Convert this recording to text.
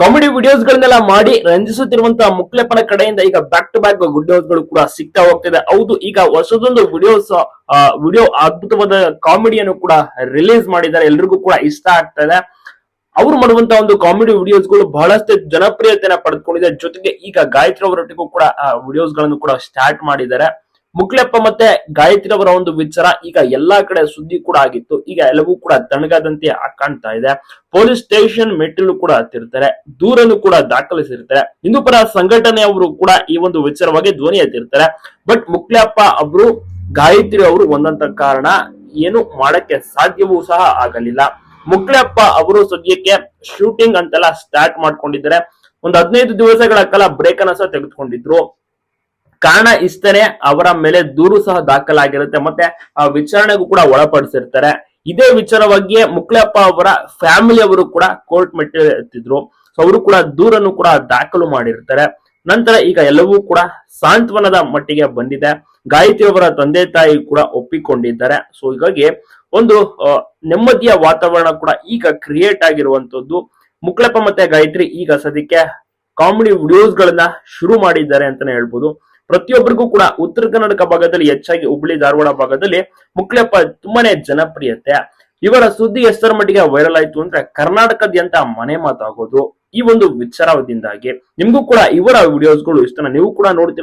Comedy videos ಗಳನ್ನೆಲ್ಲ ಮಾಡಿ ರಂಜಿಸುತ್ತಿರುವಂತಹ ಮುಕ್ಲೆಪ್ಪನ ಕಡೆಯಿಂದ ಈಗ ಬ್ಯಾಕ್ ಟು ಬ್ಯಾಕ್ ವಿಡಿಯೋಸ್ಗಳು ಕೂಡ ಸಿಗ್ತಾ ಹೋಗ್ತಿದೆ. ಹೌದು, ಈಗ ಹೊಸದೊಂದು ವಿಡಿಯೋಸ್ ವಿಡಿಯೋ ಅದ್ಭುತವಾದ ಕಾಮಿಡಿಯನ್ನು ಕೂಡ ರಿಲೀಸ್ ಮಾಡಿದ್ದಾರೆ. ಎಲ್ರಿಗೂ ಕೂಡ ಇಷ್ಟ ಆಗ್ತಾ ಇದೆ. ಅವ್ರು ಮಾಡುವಂತ ಒಂದು ಕಾಮಿಡಿ ವಿಡಿಯೋಸ್ಗಳು ಬಹಳಷ್ಟು ಜನಪ್ರಿಯತೆಯನ್ನ ಪಡೆದುಕೊಂಡಿದೆ. ಜೊತೆಗೆ ಈಗ ಗಾಯತ್ರಿ ಅವರೊಟ್ಟಿಗೂ ಕೂಡ ವಿಡಿಯೋಸ್ಗಳನ್ನು ಕೂಡ ಸ್ಟಾರ್ಟ್ ಮಾಡಿದ್ದಾರೆ. ಮುಕ್ಲೆಪ್ಪ ಮತ್ತೆ ಗಾಯತ್ರಿ ಅವರ ಒಂದು ವಿಚಾರ ಈಗ ಎಲ್ಲಾ ಕಡೆ ಸುದ್ದಿ ಕೂಡ ಆಗಿತ್ತು. ಈಗ ಎಲ್ಲವೂ ಕೂಡ ತಣ್ಣಗಾದಂತೆ ಕಾಣ್ತಾ ಇದೆ. ಪೊಲೀಸ್ ಸ್ಟೇಷನ್ ಮೆಟ್ಟಿಲು ಕೂಡ ಹತ್ತಿರ್ತಾರೆ. ದೂರನ್ನು ಕೂಡ ದಾಖಲಿಸಿರ್ತಾರೆ. ಹಿಂದೂಪರ ಸಂಘಟನೆಯವರು ಕೂಡ ಈ ಒಂದು ವಿಚಾರವಾಗಿ ಧ್ವನಿ ಎತ್ತಿರ್ತಾರೆ. ಬಟ್ ಮುಕ್ಲೆಪ್ಪ ಅವರು, ಗಾಯತ್ರಿ ಅವರು ಒಂದಂತ ಕಾರಣ ಏನು ಮಾಡಕ್ಕೆ ಸಾಧ್ಯವೂ ಸಹ ಆಗಲಿಲ್ಲ. ಮುಕ್ಲೆಪ್ಪ ಅವರು ಸದ್ಯಕ್ಕೆ ಶೂಟಿಂಗ್ ಅಂತೆಲ್ಲ ಸ್ಟಾರ್ಟ್ ಮಾಡ್ಕೊಂಡಿದ್ದಾರೆ. ಒಂದು ಹದಿನೈದು ದಿವಸಗಳ ಕಾಲ ಬ್ರೇಕ್ ಅನ್ನ ಸಹ ತೆಗೆದುಕೊಂಡಿದ್ರು. ಕಾರಣ ಇಷ್ಟನೇ ಅವರ ಮೇಲೆ ದೂರು ಸಹ ದಾಖಲಾಗಿರುತ್ತೆ, ಮತ್ತೆ ಆ ವಿಚಾರಣೆಗೂ ಕೂಡ ಒಳಪಡಿಸಿರ್ತಾರೆ. ಇದೇ ವಿಚಾರವಾಗಿ ಮುಕ್ಲಪ್ಪ ಅವರ ಫ್ಯಾಮಿಲಿ ಅವರು ಕೂಡ ಕೋರ್ಟ್ ಮೆಟ್ಟಿ ಎತ್ತಿದ್ರು ಸೊ ಅವರು ಕೂಡ ದೂರನ್ನು ಕೂಡ ದಾಖಲು ಮಾಡಿರ್ತಾರೆ. ನಂತರ ಈಗ ಎಲ್ಲವೂ ಕೂಡ ಸಾಂತ್ವನದ ಮಟ್ಟಿಗೆ ಬಂದಿದೆ. ಗಾಯತ್ರಿ ಅವರ ತಂದೆ ತಾಯಿ ಕೂಡ ಒಪ್ಪಿಕೊಂಡಿದ್ದಾರೆ. ಸೊ ಹೀಗಾಗಿ ಒಂದು ನೆಮ್ಮದಿಯ ವಾತಾವರಣ ಕೂಡ ಈಗ ಕ್ರಿಯೇಟ್ ಆಗಿರುವಂತದ್ದು ಮುಕ್ಲಪ್ಪ ಮತ್ತೆ ಗಾಯತ್ರಿ ಈಗ ಸದ್ಯಕ್ಕೆ ಕಾಮಿಡಿ ವಿಡಿಯೋಸ್ ಗಳನ್ನ ಶುರು ಮಾಡಿದ್ದಾರೆ ಅಂತಾನೆ ಹೇಳ್ಬೋದು. ಪ್ರತಿಯೊಬ್ಬರಿಗೂ ಕೂಡ ಉತ್ತರ ಕರ್ನಾಟಕ ಭಾಗದಲ್ಲಿ ಹೆಚ್ಚಾಗಿ ಹುಬ್ಳಿ, ಧಾರವಾಡ ಭಾಗದಲ್ಲಿ ಮುಕ್ಲೆಪ್ಪ ತುಂಬಾನೇ ಜನಪ್ರಿಯತೆ. ಇವರ ಸುದ್ದಿ ಎಷ್ಟರ ಮಟ್ಟಿಗೆ ವೈರಲ್ ಆಯ್ತು ಅಂದ್ರೆ ಕರ್ನಾಟಕದ್ಯಂತ ಮನೆ ಮಾತಾಗೋದು ಈ ಒಂದು ವಿಚಾರದಿಂದಾಗಿ. ನಿಮ್ಗೂ ಕೂಡ ಇವರ ವಿಡಿಯೋಸ್ಗಳು ಇಷ್ಟನ, ನೀವು ಕೂಡ ನೋಡ್ತೀರಾ.